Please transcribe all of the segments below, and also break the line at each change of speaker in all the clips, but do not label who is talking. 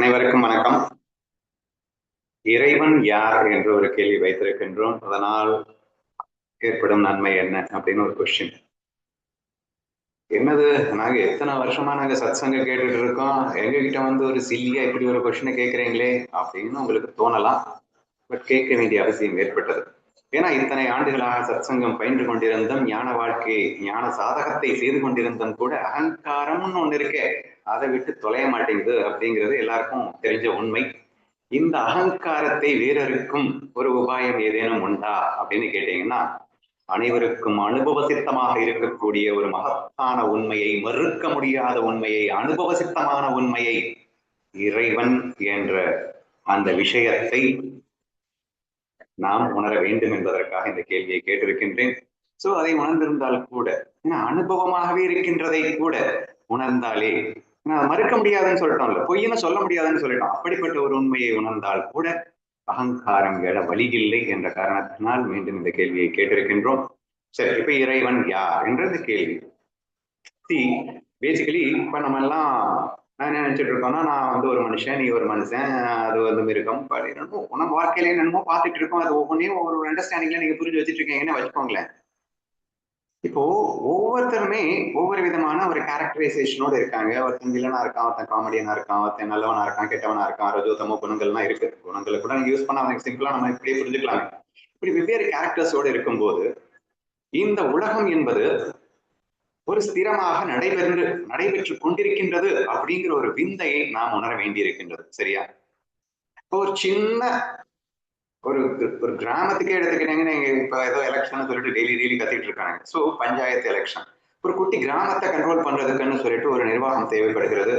அனைவருக்கும் வணக்கம். இறைவன் யார் என்று ஒரு கேள்வி வைத்திருக்கின்றோம். அதனால் ஏற்படும் நன்மை என்ன அப்படின்னு ஒரு கொஸ்டின் என்னது? நாங்க எத்தனை வருஷமா நாங்க சத்சங்க கேட்டுட்டு இருக்கோம். எங்க கிட்ட வந்து ஒரு சில்லியா இப்படி ஒரு கொஸ்டினை கேட்குறீங்களே அப்படின்னு உங்களுக்கு தோணலாம். பட் கேட்க வேண்டிய அவசியம் ஏற்பட்டது. ஏன்னா இத்தனை ஆண்டுகளாக சத்சங்கம் பயின்று கொண்டிருந்தோம் ஞான வாழ்க்கை ஞான சாதகத்தை செய்து கொண்டிருந்தோம் கூட அகங்காரம்னு ஒண்ணு இருக்கே. அதை விட்டு தொலைய மாட்டேங்குது அப்படிங்கிறது எல்லாருக்கும் தெரிஞ்ச உண்மை. இந்த அகங்காரத்தை வீரருக்கும் ஒரு உபாயம் ஏதேனும் உண்டா அப்படின்னு கேட்டீங்கன்னா அனைவருக்கும் அனுபவ சித்தமாக இருக்கக்கூடிய ஒரு மகத்தான உண்மையை மறுக்க முடியாத உண்மையை அனுபவ சித்தமான உண்மையை இறைவன் என்ற அந்த விஷயத்தை நாம் உணர வேண்டும் என்பதற்காக இந்த கேள்வியை கேட்டிருக்கின்றேன். சோ அதை உணர்ந்திருந்தால் கூட ஏன்னா அனுபவமாகவே இருக்கின்றதை கூட உணர்ந்தாலே மறுக்க முடியாதுன்னு சொல்லிட்டோம்ல பொய்ன்னு சொல்ல முடியாதுன்னு சொல்லிட்டோம். அப்படிப்பட்ட ஒரு உண்மையை உணர்ந்தால் கூட அகங்காரம் எழ வழியில்லை என்ற காரணத்தினால் மீண்டும் இந்த கேள்வியை கேட்டிருக்கின்றோம். சரி இப்ப இறைவன் யார்? என்ற இந்த கேள்வி. சி பேசிக்கலி இப்ப நம்ம எல்லாம் நான் என்ன நினைச்சிட்டு இருக்கோம்னா நான் வந்து ஒரு மனுஷன் நீ ஒரு மனுஷன் அது வந்து மிருகம் என்னமோ உனக்கு வாழ்க்கையில என்னமோ பார்த்துட்டு இருக்கோம். அது ஒவ்வொன்றையும் ஒவ்வொரு அண்டர்ஸ்டாண்டிங்ல நீங்க புரிஞ்சு வச்சுட்டு இருக்கீங்கன்னு வச்சுக்கோங்களேன். இப்போ ஒவ்வொருத்தருமே ஒவ்வொரு விதமான ஒரு கேரக்டரைசேஷனோட இருக்காங்க. ஒருத்தன் வில்லனா இருக்கான் ஒருத்தன் காமெடியனா இருக்கான் ஒருத்தன் நல்லவனா இருக்கான் கெட்டவனா இருக்கான் ரஜோதமோ குணங்கள்லாம் இருக்கு. குணங்களை கூட யூஸ் பண்ண அவங்க சிம்பிளா நம்ம இப்படியே புரிஞ்சுக்கலாம். இப்படி வெவ்வேறு கேரக்டர்ஸோட இருக்கும்போது இந்த உலகம் என்பது ஒரு ஸ்திரமாக நடைபெற்று நடைபெற்று கொண்டிருக்கின்றது அப்படிங்கிற ஒரு விந்தையை நாம் உணர வேண்டியிருக்கின்றது சரியா? ஒரு சின்ன ஒரு ஒரு கிராமத்துக்கே எடுத்துக்கிட்டீங்கன்னா இப்ப ஏதோ எலெக்ஷன் சொல்லிட்டு டெய்லி டெய்லி கத்திட்டு இருக்காங்க. ஸோ பஞ்சாயத்து எலெக்ஷன் ஒரு குட்டி கிராமத்தை கண்ட்ரோல் பண்றதுக்குன்னு சொல்லிட்டு ஒரு நிர்வாகம் தேவைப்படுகிறது.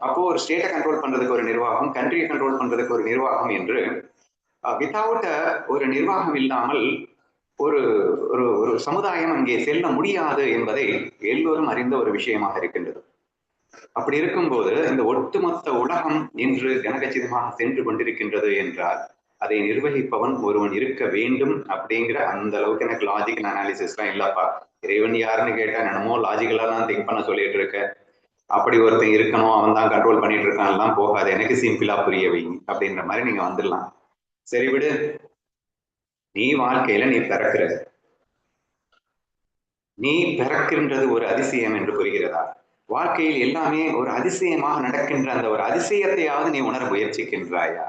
அப்போ ஒரு ஸ்டேட்டை கண்ட்ரோல் பண்றதுக்கு ஒரு நிர்வாகம் கண்ட்ரியை கண்ட்ரோல் பண்றதுக்கு ஒரு நிர்வாகம் என்று வித்தவுட் ஒரு நிர்வாகம் இல்லாமல் ஒரு ஒரு ஒரு சமுதாயம் அங்கே செல்ல முடியாது என்பதை எல்லோரும் அறிந்த ஒரு விஷயமாக இருக்கின்றது. அப்படி இருக்கும்போது இந்த ஒட்டுமொத்த உலகம் இன்று கனகச்சிதமாக சென்று கொண்டிருக்கின்றது என்றால் அதை நிர்வகிப்பவன் ஒருவன் இருக்க வேண்டும் அப்படிங்கிற அந்த அளவுக்கு எனக்கு லாஜிக்கல் அனாலிசிஸ் எல்லாம் இல்லப்பா. இறைவன் யாருன்னு கேட்டா என்னமோ லாஜிக்கலா திங்க் பண்ண சொல்லிட்டு இருக்க. அப்படி ஒருத்தன் இருக்கணும் அவன் தான் கண்ட்ரோல் பண்ணிட்டு இருக்கான் எல்லாம் போகாது. எனக்கு சிம்பிளா புரிய வைங்க. அப்படின்ற மாதிரி நீங்க வந்துடலாம். சரி விடு. நீ வாழ்க்கையில நீ பிறக்கிறது. நீ பிறக்கின்றது ஒரு அதிசயம் என்று புரிகிறதா? வாழ்க்கையில் எல்லாமே ஒரு அதிசயமாக நடக்கின்ற அந்த ஒரு அதிசயத்தையாவது நீ உணர முயற்சிக்கின்றாயா?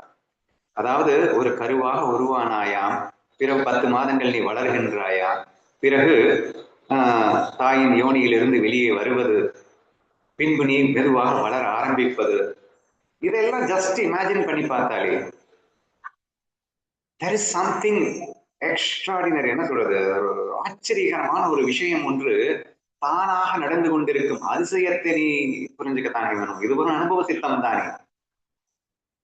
அதாவது ஒரு கருவாக உருவானாயாம்? பிறகு பத்து மாதங்கள் நீ வளர்கின்றாயா? பிறகு ஆஹ் தாயின் யோனியிலிருந்து வெளியே வருவது பின்பு நீ மெதுவாக வளர ஆரம்பிப்பது. இதெல்லாம் ஜஸ்ட் இமேஜின் பண்ணி பார்த்தாலே தெர் இஸ் சம்திங் எக்ஸ்ட்ராடினரி என்ன சொல்றது? ஆச்சரியகரமான ஒரு விஷயம் ஒன்று. தானாக நடந்து கொண்டிருக்கும் அதிசயத்தை நீ புரிஞ்சுக்கத்தானே வேணும். இது ஒரு அனுபவ சித்தம் தானே.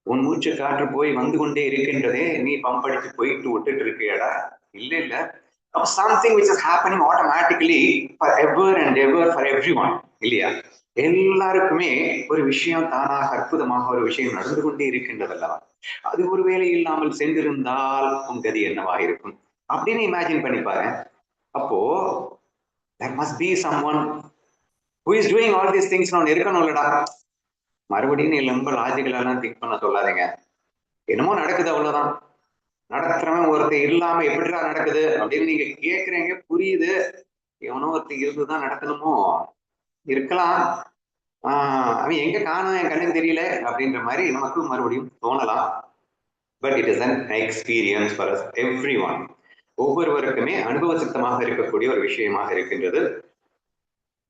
உன் மூச்சு காற்று போய் வந்து கொண்டே இருக்கின்றதே நீ பம்ப் அடிச்சு போயிட்டு விட்டுட்டு இருக்கியடா. இல்ல இல்ல. Something which is happening automatically for ever and ever for everyone இல்லையா? எல்லாருக்குமே ஒரு விஷயம் தானாக அற்புதமாக ஒரு விஷயம் நடந்து கொண்டே இருக்கின்றது அல்லவா அது ஒருவேளை இல்லாமல் சென்றிருந்தால் உன் கதி என்னவா இருக்கும்? அப்படின்னு இமேஜின் பண்ணி பாரு. அப்போ there must be someone who is doing all these things நான் இருக்கணும்லடா. மறுபடியும் நீ ரொம்ப லாஜிக்கலாலாம் திங்க் பண்ண சொல்லாதீங்க. என்னமோ நடக்குது அவ்வளவுதான். நடத்துறவன் ஒருத்தர் இல்லாம எப்படிடா நடக்குது அப்படின்னு நீங்க கேக்குறீங்க புரியுது. எவனோ ஒருத்தர் இருந்துதான் நடக்கணுமோ? இருக்கலாம். ஆஹ் அவன் எங்க காணும் என் கண்ணுக்கு தெரியல அப்படின்ற மாதிரி நமக்கு மறுபடியும் தோணலாம். But it is an experience for us everyone ஒவ்வொருவருக்குமே அனுபவ சித்தமாக இருக்கக்கூடிய ஒரு விஷயமாக இருக்கின்றது.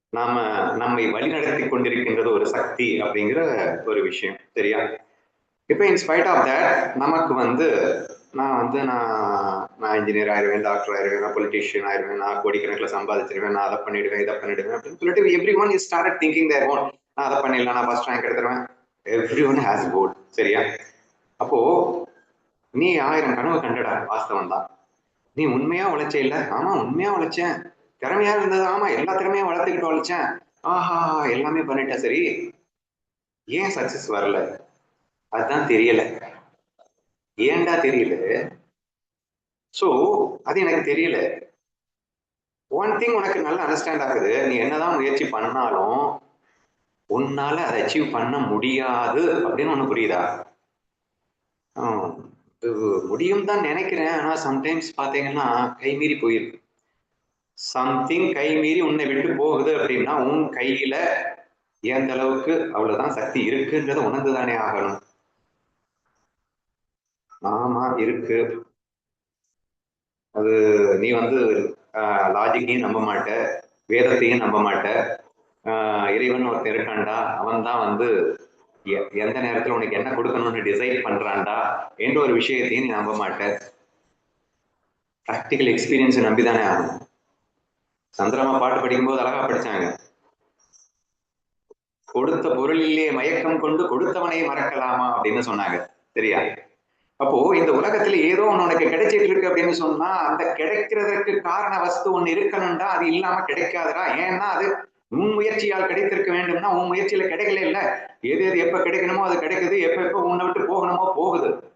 நாம நம்மை வழிநடத்தி கொண்டிருக்கின்றது ஒரு சக்தி அப்படிங்கிற ஒரு விஷயம் சரியா? இப்போ இன்ஸ்பைட் ஆஃப் தட் நமக்கு வந்து நான் வந்து நான் நான் இன்ஜினியர் ஆயிடுவேன் டாக்டர் ஆயிடுவேன் நான் பொலிட்டீஷியன் ஆயிடுவேன் நான் கோடிக்கணக்கில் சம்பாதிச்சிருவேன் நான் அதை பண்ணிடுவேன் இதை பண்ணிடுவேன் அப்படின்னு சொல்லிட்டு everyone is start thinking their own நான் அதை பண்ணிடலாம் நான் ஃபர்ஸ்ட் ரேங்க் எடுத்துருவேன். எவ்ரி ஒன் ஹேஸ் கோல் சரியா? அப்போ நீ ஆயிரம் கனவு கண்டடா வாஸ்தவம் தான். நீ உண்மையா உழைச்ச இல்ல? ஆமா உண்மையா உழைச்சேன். திறமையா இருந்தது ஆமா எல்லா திறமையும் வளர்த்துக்கிட்டு உழைச்சேன். ஆஹா எல்லாமே பண்ணிட்டேன் சரி. ஏன் சக்சஸ் வரல? அதுதான் தெரியல. ஏன்டா தெரியல? சோ அது எனக்கு தெரியல. ஒன் திங் உனக்கு நல்லா அண்டர்ஸ்டாண்ட் ஆகுது. நீ என்னதான் முயற்சி பண்ணாலும் உன்னால அதை அச்சீவ் பண்ண முடியாது அப்படின்னு ஒண்ணு புரியுதா? ஆஹ் முடியும் தான் நினைக்கிறேன். ஆனா சம்டைம்ஸ் பாத்தீங்கன்னா கைமீறி போயிருக்கு. சம்திங் கைமீறி உன்னை விட்டு போகுது அப்படின்னா உன் கையில எந்த அளவுக்கு அவ்வளவுதான் சக்தி இருக்குன்றதை உணர்ந்துதானே ஆகணும். ஆமா இருக்கு. அது நீ வந்து லாஜிக்கையும் நம்ப மாட்ட வேதத்தையும் நம்ப மாட்ட. ஆஹ் இறைவன் ஒருத்தன் இருக்கான்டா அவன் தான் வந்து எ- எந்த நேரத்துல உனக்கு என்ன கொடுக்கணும்னு டிசைட் பண்றான்டா என்ற ஒரு விஷயத்தையும் நீ நம்ப மாட்ட. ப்ராக்டிக்கல் எக்ஸ்பீரியன்ஸை நம்பிதானே ஆகணும். சந்திரமா பாட்டு படிக்கும்போது அழகா படிச்சாங்க. கொடுத்த பொருளிலே மயக்கம் கொண்டு கொடுத்தவனை மறக்கலாமா அப்படின்னு சொன்னாங்க. சரியா? அப்போ இந்த உலகத்துல ஏதோ ஒண்ணு உனக்கு கிடைச்சிட்டு இருக்கு அப்படின்னு சொன்னா அந்த கிடைக்கிறதற்கு காரண வஸ்து ஒண்ணு இருக்கணும்டா அது இல்லாம கிடைக்காதுடா. ஏன்னா அது உன் முயற்சியால் கிடைத்திருக்க வேண்டும்னா உன் முயற்சியில கிடைக்கல இல்ல. எது எது எப்ப கிடைக்கணுமோ அது கிடைக்குது எப்ப எப்ப உன்னை விட்டு போகணுமோ போகுது.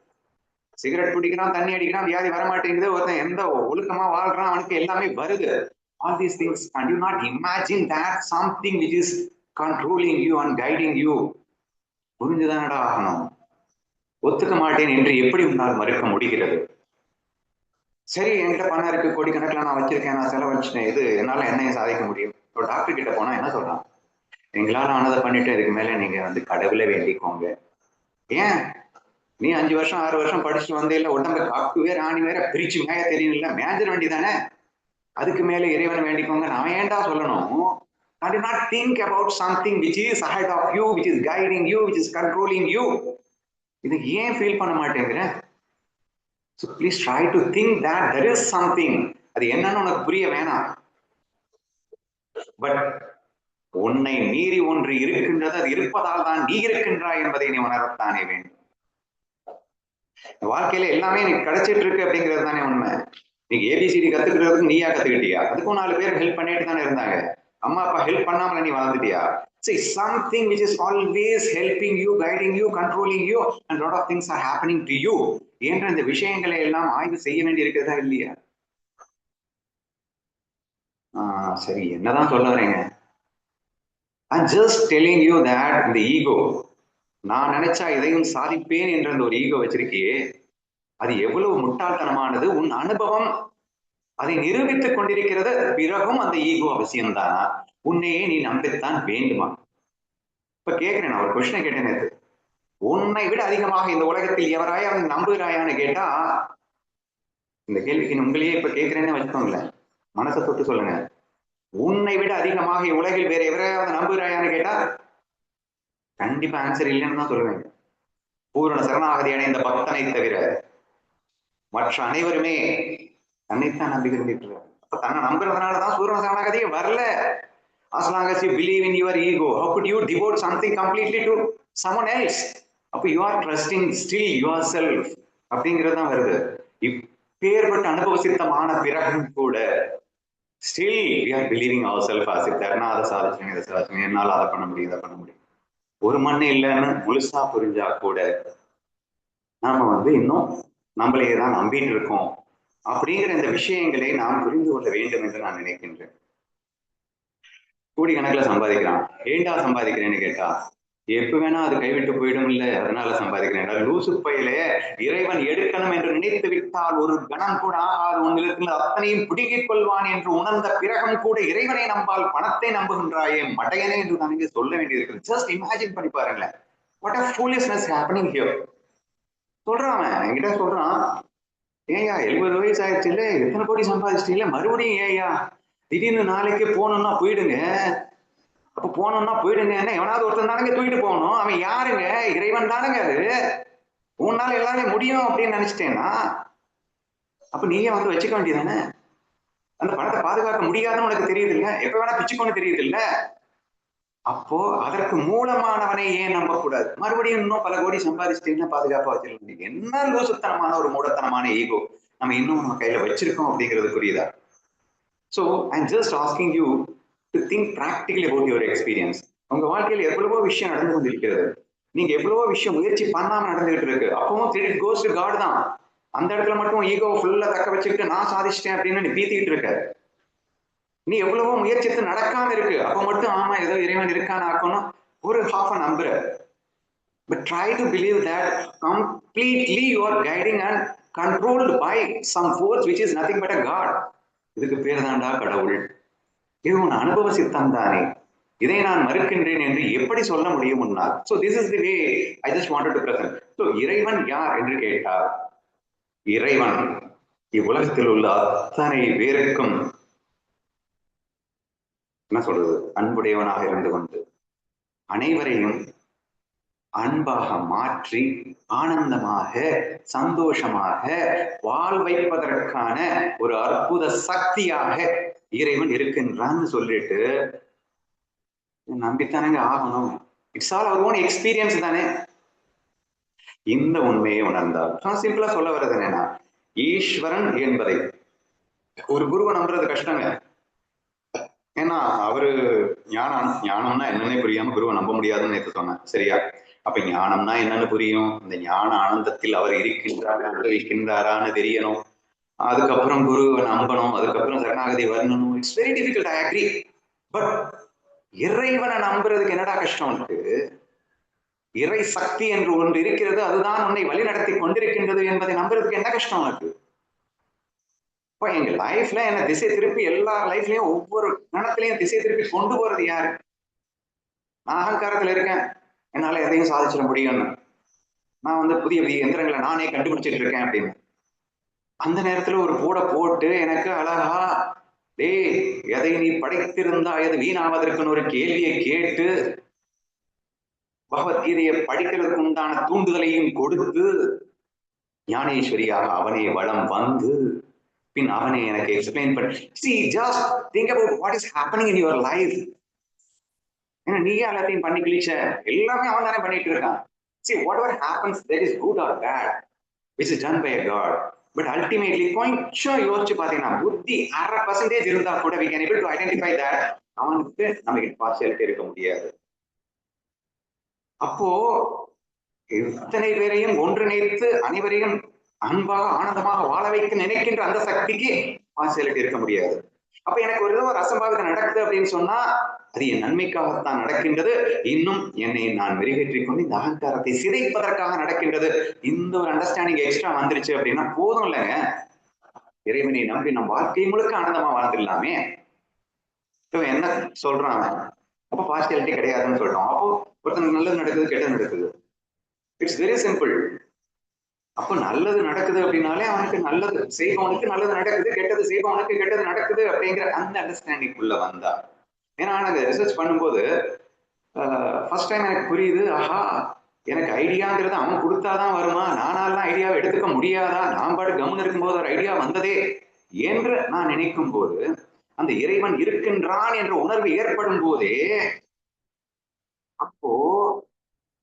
சிகரெட் குடிக்கிறான் தண்ணி அடிக்கிறான் வியாதி வரமாட்டேங்குது ஒருத்தன் எந்த ஒழுக்கமா வாழ்றான் அவனுக்கு எல்லாமே வருது. All these things can't you not imagine that something which is controlling you and guiding you புரிஞ்சுதானடா ஆகணும். ஒத்துக்க மாட்டேன் என்று எப்படி உன்னால் மறுக்க முடிகிறது? சரி என்கிட்ட பணம் இருக்கு கோடிக்கணக்கில் நான் வச்சிருக்கேன் நான் செலவழிச்சிட்டேன். இது என்னால என்ன சாதிக்க முடியும்? ஒரு டாக்டர் கிட்ட போனா என்ன சொல்றான் எங்களால ஆனதை பண்ணிட்டு இதுக்கு மேல நீங்க வந்து கடவுளை வேண்டிக்கோங்க. ஏன்? நீ அஞ்சு வருஷம் ஆறு வருஷம் படிச்சுட்டு வந்தே இல்லை உடம்ப காக்கு வேற ஆணி வேற பிரிச்சு மேய தெரியல மேஜர் மேஜர் வேண்டிதானே அதுக்கு மேல இறைவனை வேண்டிக்கோங்க. நான் ஏன்டா சொல்லணும்? I do not think about something which is ahead of you which is guiding you which is controlling you இது ஏன் ஃபீல் பண்ண மாட்டேங்கிறேன் so please try to think that there is something அது என்னன்னு உனக்கு புரிய வேணாம். பட் உன்னை மீறி ஒன்று இருக்கின்றது அது இருப்பதால் தான் நீ இருக்கின்றாய் என்பதை நீ உணரத்தானே வேண்டும். வாழ்க்கையில எல்லாமே நீ கிடைச்சிட்டு இருக்கு அப்படிங்கிறது தானே உண்மை. நீங்க ஏபிசிடி கத்துக்கிறதுக்கு நீயா கத்துக்கிட்டியா? அதுக்கும் நாலு பேர் ஹெல்ப் பண்ணிட்டு தானே இருந்தாங்க. அம்மா அப்பா ஹெல்ப் பண்ணாமல நீ வளர்ந்துட்டியா? See something which is always helping you guiding you controlling you and lot of things are happening to you. என்ற இந்த விஷயங்களை எல்லாம் ஆய்வு செய்ய வேண்டி இருக்கிறதா இல்லையா? ஆஹ் சரி என்னதான் சொல்ல வரீங்க I just telling you that இந்த ஈகோ நான் நினைச்சா இதையும் சாதிப்பேன் என்ற அந்த ஒரு ஈகோ வச்சிருக்கியே. அது எவ்வளவு முட்டாள்தனமானது. உன் அனுபவம் அதை நிரூபித்துக் கொண்டிருக்கிறது. பிறகும் அந்த ஈகோ அவசியம்தானா. உன்னையே நீ நம்பித்தான் வேண்டுமா? இப்ப கேட்கிறேன் நான் ஒரு கொஸ்டினை கேட்டேன் நேத்து. உன்னை விட அதிகமாக இந்த உலகத்தில் எவராயாவது நம்புகிறாயான்னு கேட்டா இந்த கேள்விக்கு நான் உங்களையே இப்ப கேட்கிறேன்னு வச்சுக்கோங்களேன். மனசை தொட்டு சொல்லுங்க. உன்னை விட அதிகமாக உலகில் வேற எவரையாவது நம்புகிறாயான்னு கேட்டா கண்டிப்பா ஆன்சர் இல்லைன்னு தான் சொல்லுவேன். பூரண சரணாகதி அடைந்த பக்தனை தவிர மற்ற அனைவருமே தன்னைத்தான் நம்பிக்கிட்டு அப்ப தன்னை நம்புறதுனாலதான் பூரண சரணாகதியே வரல. As long as you believe in your ego how could you devote something completely to someone else? You are trusting still yourself அப்படிங்கிறது தான் வருது. இப்பேற்பட்ட அனுபவ சித்தமான பிறகும் கூட still we are believing ourself if நான் அதை சாதிச்சேன் இதை சாதிச்சேன் என்னால அதை பண்ண முடியும் இதை பண்ண முடியும். ஒரு மண்ணு இல்லைன்னு முழுசா புரிஞ்சா கூட நாம வந்து இன்னும் நம்மளையே தான் நம்பிட்டு இருக்கோம். அப்படிங்கிற இந்த விஷயங்களை நாம் புரிந்து கொள்ள வேண்டும் என்று நான் நினைக்கின்றேன். கோடிக்கணக்கில் சம்பாதிக்கிறான். ஏண்டா சம்பாதிக்கிறேன்னு கேட்டா எப்ப வேணா அது கைவிட்டு போயிடும் இல்ல அதனால சம்பாதிக்கிறேன். லூசு பையிலே இறைவன் எடுக்கணும் என்று நினைத்து விட்டால் ஒரு கணம் கூட ஆகாது. உங்களுக்கு அத்தனையும் பிடுங்கிக் கொள்வான் என்று உணர்ந்த பிறகும் கூட இறைவனை நம்பால் பணத்தை நம்புகின்றாயே மடையனே என்று நான் இங்கே சொல்ல வேண்டியிருக்கிறது. ஜஸ்ட் இமேஜின் பண்ணி பாருங்களேன். What a foolishness happening here சொல்றான் அவன். என்கிட்ட சொல்றான் ஏயா எழுபது வயசு ஆயிடுச்சு இல்ல எத்தனை கோடி சம்பாதிச்சிட்டீங்களே மறுபடியும் ஏயா திடீர்னு நாளைக்கு போகணும்னா போயிடுங்க. அப்ப போனோம்னா போயிடுங்க. என்ன எவனாவது ஒருத்தன் தானுங்க தூக்கிட்டு போகணும். அவன் யாருங்க? இறைவன் தானுங்க அது. உன்னால எல்லாமே முடியும் அப்படின்னு நினைச்சிட்டேன்னா அப்ப நீயே வந்து வச்சுக்க வேண்டியதானே? அந்த பணத்தை பாதுகாக்க முடியாதுன்னு உனக்கு தெரியுது இல்ல எப்ப வேணா பிச்சுக்கோன்னு தெரியுது இல்ல அப்போ அதற்கு மூலமானவனை ஏன் நம்ப கூடாது மறுபடியும் இன்னும் பல கோடி சம்பாதிச்சிட்டீங்கன்னா பாதுகாப்பா வச்சிருக்கீங்க என்ன லூசுத்தனமான ஒரு மூடத்தனமான ஈகோ நம்ம இன்னும் நம்ம கையில வச்சிருக்கோம் அப்படிங்கிறது புரியுதா? So I'm just asking you to think practically about your experience உங்க வாழ்க்கையில எவ்வளவோ விஷயம் நடந்து கொண்டிருக்கிறது. நீங்க எவ்வளவோ விஷயம் முயற்சி பண்ணாம நடந்துகிட்டு இருக்கு. அப்பவும் கிரெடிட் கோஸ் டு காட் தான். அந்த இடத்துல மட்டும் ஈகோ ஃபுல்லா தக்க வச்சுக்கிட்டு நான் சாதிச்சிட்டேன் அப்படின்னு நீ பீத்திக்கிட்டு இருக்க. நீ எவ்வளவோ முயற்சித்து நடக்காம இருக்கு. அப்ப மட்டும் ஆமா ஏதோ இறைவன் இருக்கான்னு ஆக்கணும். ஒரு ஹாஃப் அன் நம்புற. But try to believe that completely you are guiding and controlled by some force which is nothing but a god இதுக்கு பேர் தாண்டா கடவுள். இது உன் அனுபவ சித்தம் தானே. இதை நான் மறுக்கின்றேன் என்று எப்படி சொல்ல முடியும் முன்னால்? So this is the way I just wanted to present so இறைவன் யார் என்று கேட்டார். இறைவன் இவ்வுலகத்தில் உள்ள அத்தனை பேருக்கும் என்ன சொல்றது? அன்புடையவனாக இருந்து கொண்டு அனைவரையும் அன்பாக மாற்றி ஆனந்தமாக சந்தோஷமாக வாழ் வைப்பதற்கான ஒரு அற்புத சக்தியாக இறைவன் இருக்கின்றான்னு சொல்லிட்டு நம்பித்தானங்க ஆகணும். It's all our own experience தானே. இந்த உண்மையை உணர்ந்தால். நான் சிம்பிளா சொல்ல வர்றது என்னன்னா ஈஸ்வரன் என்பதை ஒரு குருவை நம்புறது கஷ்டங்க. ஏன்னா அவரு ஞானம் ஞானம்னா என்னன்னே புரியாம குருவை நம்ப முடியாதுன்னு நேற்று சொன்னேன். சரியா? அப்ப ஞானம்னா என்னன்னு புரியும். இந்த ஞான ஆனந்தத்தில் அவர் இருக்கின்றாரா அனுபவிக்கின்றாரான்னு தெரியணும். அதுக்கப்புறம் குருவை நம்பணும். அதுக்கப்புறம் சரணாகதி வரணும் it's very difficult I agree but இறைவனை நம்புறதுக்கு என்னடா கஷ்டம் இருக்கு? இறை சக்தி என்று ஒன்று இருக்கிறது அதுதான் உன்னை வழி நடத்தி கொண்டிருக்கின்றது என்பதை நம்புறதுக்கு என்ன கஷ்டம் இருக்கு இப்போ எங்க லைஃப்ல என்ன திசை திருப்பி எல்லா லைஃப்லயும் ஒவ்வொரு கணத்திலையும் திசை திருப்பி கொண்டு போறது யாரு? நான் அகங்காரத்துல இருக்கேன். என்னால் எதையும் சாதிச்சிட முடியும்னு. நான் வந்து புதிய புதிய எந்திரங்களை நானே கண்டுபிடிச்சிட்டு இருக்கேன் அப்படின்னு. அந்த நேரத்துல ஒரு பூட போட்டு எனக்கு அழகா டேய் எதை நீ படைத்திருந்தாய்? அது வீணாவதற்குன்னு ஒரு கேள்வியை கேட்டு பகவத்கீதையை படிக்கிறதுக்கு உண்டான தூண்டுதலையும் கொடுத்து ஞானேஸ்வரியாக அவனே வளம் வந்து பின் அவனே எனக்கு எக்ஸ்பிளைன் பண்ணி see just think about what is happening in your life ஏன்னா நீயே எல்லாத்தையும் பண்ணி கிழிச்ச எல்லாமே அவன் தானே பண்ணிட்டு இருக்கான். See whatever happens that is good or bad which is done by a god but ultimately கொஞ்சம் யோசிச்சு பாத்தீங்கன்னா புத்தி அரை பர்சன்டேஜ் இருந்தா கூட we can able to identify that அவனுக்கு நம்ம பார்சியாலிட்டி இருக்க முடியாது. அப்போ இத்தனை பேரையும் ஒன்றிணைத்து அனைவரையும் அன்பாக ஆனந்தமாக வாழ வைக்க நினைக்கின்ற அந்த சக்திக்கு பார்சியாலிட்டி இருக்க முடியாது. அப்ப எனக்கு ஒரு ஒரு அசம்பாவிதம் நடக்குது அப்படின்னு சொன்னா அது என் நன்மைக்காகத்தான் நடக்கின்றது. இன்னும் என்னை நான் மெருகேற்றிக் கொண்டு இந்த அகங்காரத்தை சிதைப்பதற்காக நடக்கின்றது. இந்த ஒரு அண்டர்ஸ்டாண்டிங் எக்ஸ்ட்ரா வந்துருச்சு அப்படின்னா போதும் இல்லைங்க. இறைவனை நம்பி நம் வாழ்க்கை முழுக்க ஆனந்தமா வாழ்ந்துடலாமே. இவன் என்ன சொல்றான்? அப்ப பார்சியாலிட்டி கிடையாதுன்னு சொல்றோம் அப்போ ஒருத்தனுக்கு நல்லது நடக்குது கெட்டது நடக்குது. இட்ஸ் வெரி சிம்பிள் அப்ப நல்லது நடக்குது அப்படின்னாலே அவனுக்கு நல்லது. செய்பவனுக்கு நல்லது நடக்குது கெட்டது செய்பவனுக்கு கெட்டது நடக்குது அப்படிங்கிற அந்த அண்டர்ஸ்டாண்டிங் உள்ள வந்தா. ஏன்னா எனக்கு ரிசர்ச் பண்ணும்போது ஃபர்ஸ்ட் டைம் எனக்கு புரியுது ஆஹா எனக்கு ஐடியாங்கிறது அவன் கொடுத்தாதான் வருமா? நானாலாம் ஐடியாவை எடுத்துக்க முடியாதா? நான் பாடு கவனம் இருக்கும்போது ஒரு ஐடியா வந்ததே என்று நான் நினைக்கும் போது அந்த இறைவன் இருக்கின்றான் என்ற உணர்வு ஏற்படும் போதே அப்போ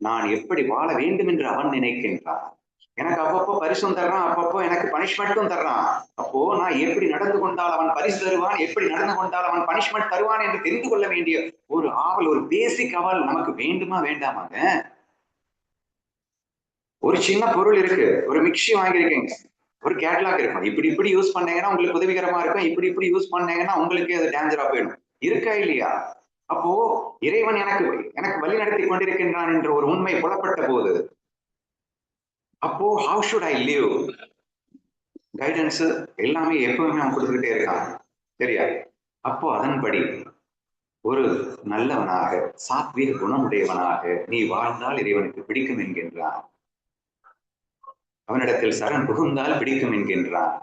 நான் எப்படி வாழ வேண்டும் என்று அவன் நினைக்கின்றான்? எனக்கு அப்பப்போ பரிசும் தர்றான் அப்பப்போ எனக்கு பனிஷ்மெண்ட்டும் தர்றான். அப்போ நான் எப்படி நடந்து கொண்டால் அவன் பரிசு தருவான் எப்படி நடந்து கொண்டால் அவன் பனிஷ்மெண்ட் தருவான் என்று தெரிந்து கொள்ள வேண்டிய ஒரு ஆவல் ஒரு பேசிக் அவல் நமக்கு வேண்டுமா வேண்டாமாங்க? ஒரு சின்ன பொருள் இருக்கு ஒரு மிக்சி வாங்கியிருக்கீங்க. ஒரு கேட்லாக் இருக்கும். இப்படி இப்படி யூஸ் பண்ணீங்கன்னா உங்களுக்கு உதவிகரமா இருக்கும். இப்படி இப்படி யூஸ் பண்ணீங்கன்னா உங்களுக்கு அது டேஞ்சரா போயிடும். இருக்கா இல்லையா? அப்போ இறைவன் எனக்கு எனக்கு வழி நடத்தி கொண்டிருக்கின்றான் என்ற ஒரு உண்மை புலப்பட்ட போது அப்போ how should I live guidance எல்லாமே எப்பவுமே அவன் கொடுத்துக்கிட்டே இருக்கான். சரியா? அப்போ அதன்படி ஒரு நல்லவனாக சாத்வீக குணமுடையவனாக நீ வாழ்ந்தால் இறைவனுக்கு பிடிக்கும் என்கின்றான். அவனிடத்தில் சரண் புகுந்தால் பிடிக்கும் என்கின்றான்.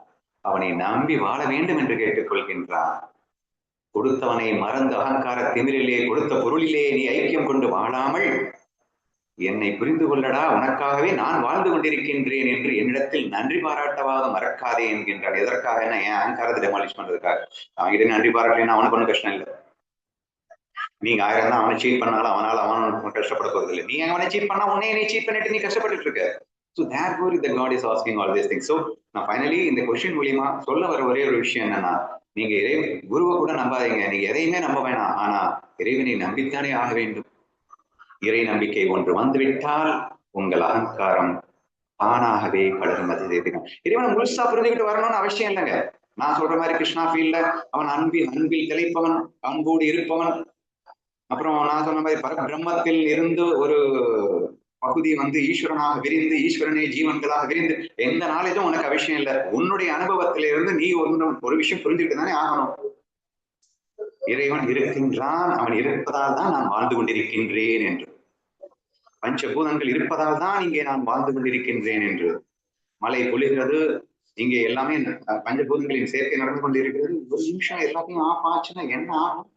அவனை நம்பி வாழ வேண்டும் என்று கேட்டுக்கொள்கின்றான் கொடுத்தவனை மறந்து அகங்கார திமிரிலே கொடுத்த பொருளிலே நீ ஐக்கியம் கொண்டு வாழாமல் என்னை புரிந்து கொள்ளடா உனக்காகவே நான் வாழ்ந்து கொண்டிருக்கின்றேன் என்று என்னிடத்தில் நன்றி பாராட்டவாக மறக்காதே என்கின்றான். எதற்காக? என்ன? என் அகங்காரத்தை டெமாலிஷ் பண்றதுக்காக? அவன்கிட்ட நன்றி பாராட்டலைன்னா அவனுக்கு ஒன்றும் கஷ்டம் இல்லை. நீங்க ஆயிரம் தான் அவனை சீட் பண்ணாலும் அவனால அவன் கஷ்டப்பட போறது இல்லை நீ அவனை சீட் பண்ணா உன்னை நீ சீட் பண்ணிட்டு நீ கஷ்டப்பட்டுட்டு இருக்க. So therefore the god is asking all this thing so நான் ஃபைனலி இந்த கொஸ்டின் மூலியமா சொல்ல வர ஒரே ஒரு விஷயம் என்னன்னா நீங்க இறை குருவை கூட நம்பாதீங்க. நீங்க எதையுமே நம்ப வேணாம். ஆனா இறைவனை நம்பித்தானே ஆக வேண்டும். இறை நம்பிக்கை ஒன்று வந்துவிட்டால் உங்கள் அகங்காரம் தானாகவே கலர்ந்தது செய்திடும் இறைவனை முழுசா புரிஞ்சுக்கிட்டு வரணும்னு அவசியம் இல்லைங்க. நான் சொல்ற மாதிரி கிருஷ்ணா ஃபீல்ட்ல அவன் அன்பில் அன்பில் திளைப்பவன் அன்போடு இருப்பவன். அப்புறம் நான் சொன்ன மாதிரி பரபிரம்மத்தில் இருந்து ஒரு பகுதி வந்து ஈஸ்வரனாக விரிந்து ஈஸ்வரனே ஜீவன்களாக விரிந்து எந்த நாலேஜும் உனக்கு அவசியம் இல்லை. உன்னுடைய அனுபவத்தில இருந்து நீ ஒன்று ஒரு விஷயம் புரிஞ்சுக்கிட்டு தானே ஆகணும். இறைவன் இருக்கின்றான் அவன் இருப்பதால் தான் நான் வாழ்ந்து கொண்டிருக்கின்றேன் என்று. பஞ்சபூதங்கள் இருப்பதால் தான் இங்கே நான் வாழ்ந்து கொண்டிருக்கின்றேன் என்று. மலை பொழிகிறது இங்கே எல்லாமே பஞ்சபூதங்களின் சேர்க்கை நடந்து கொண்டிருக்கிறது. ஒரு நிமிஷம் எல்லாத்தையும் ஆஃப் ஆச்சுன்னா என்ன ஆகும்?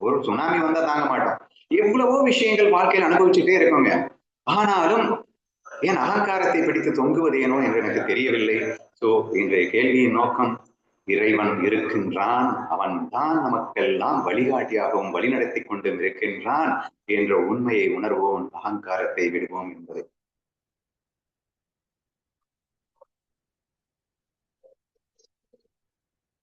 ஒரு சுனாமி வந்தா தாங்க மாட்டோம். எவ்வளவோ விஷயங்கள் வாழ்க்கையில் அனுபவிச்சுட்டே இருக்கோங்க. ஆனாலும் என் அகங்காரத்தை பிடித்து தொங்குவது ஏனோ என்று எனக்கு தெரியவில்லை. சோ இன்றைய கேள்வியின் நோக்கம் இறைவன் இருக்கின்றான். அவன் தான் நமக்கெல்லாம் வழிகாட்டியாகவும் வழிநடத்தி கொண்டும் இருக்கின்றான் என்ற உண்மையை உணர்வோம் அகங்காரத்தை விடுவோம் என்பதை.